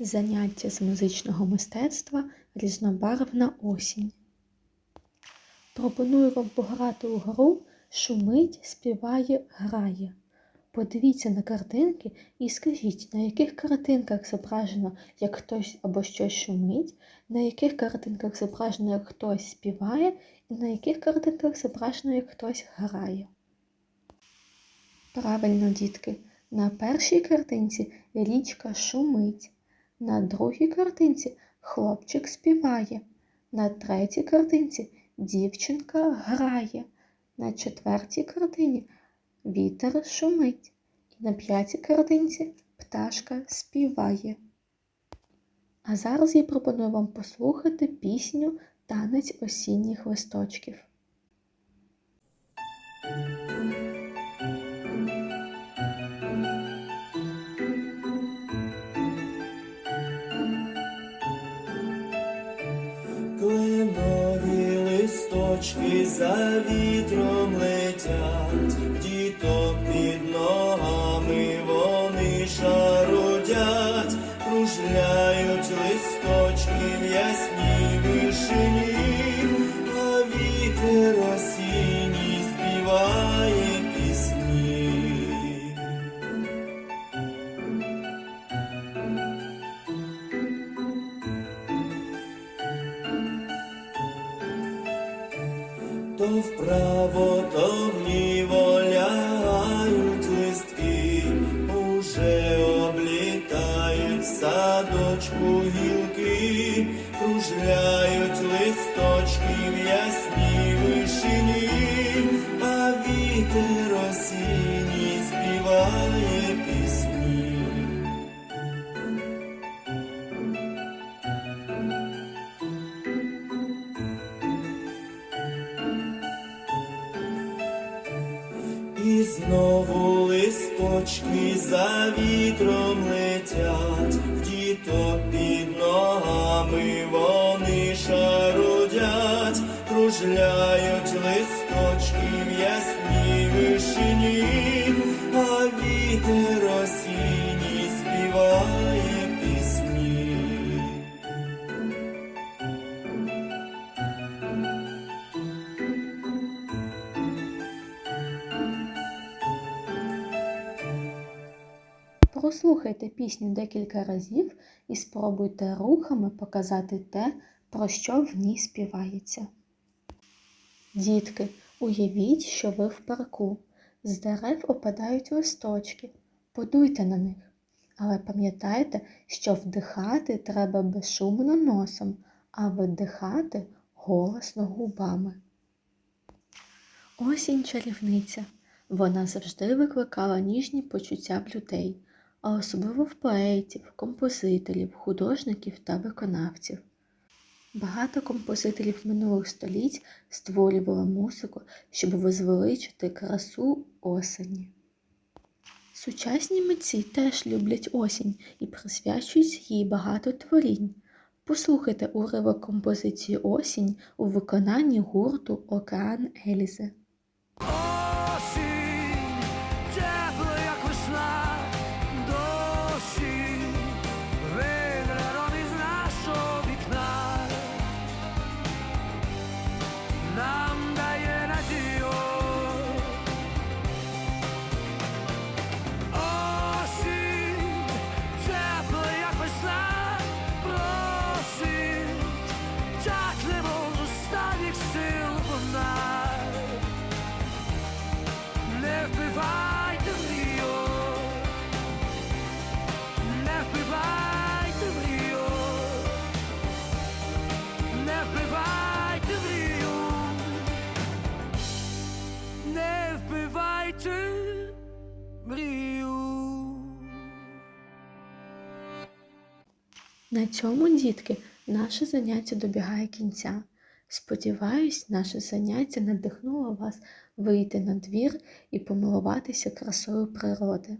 Заняття з музичного мистецтва Різнобарвна осінь. Пропоную вам пограти у гру Шумить, співає, грає. Подивіться на картинки і скажіть, на яких картинках зображено, як хтось або щось шумить, на яких картинках зображено, як хтось співає, і на яких картинках зображено, як хтось грає. Правильно, дітки. На першій картинці річка шумить. На другій картинці хлопчик співає. На третій картинці дівчинка грає. На четвертій картині вітер шумить. І на п'ятій картинці пташка співає. А зараз я пропоную вам послухати пісню Танець осінніх листочків. Листочки за вітром летять, діток вправо, то вліво лягають листки, уже облітають в садочку гілки, кружляють листочки в ясній знову листочки за вітром летять, в діток під ногами вони шарудять, кружляють листочки в ясній вишині, Прослухайте пісню декілька разів і спробуйте рухами показати те, про що в ній співається. Дітки, уявіть, що ви в парку. З дерев опадають листочки. Подуйте на них. Але пам'ятайте, що вдихати треба безшумно носом, а видихати голосно губами. Осінь чарівниця. Вона завжди викликала ніжні почуття в людей, а особливо в поетів, композиторів, художників та виконавців. Багато композиторів минулих століть створювали музику, щоб возвеличити красу осені. Сучасні митці теж люблять осінь і присвячують їй багато творінь. Послухайте уривок композиції Осінь у виконанні гурту Океан Ельзи. Мрію. На цьому, дітки, наше заняття добігає кінця. Сподіваюсь, наше заняття надихнуло вас вийти на двір і помилуватися красою природи.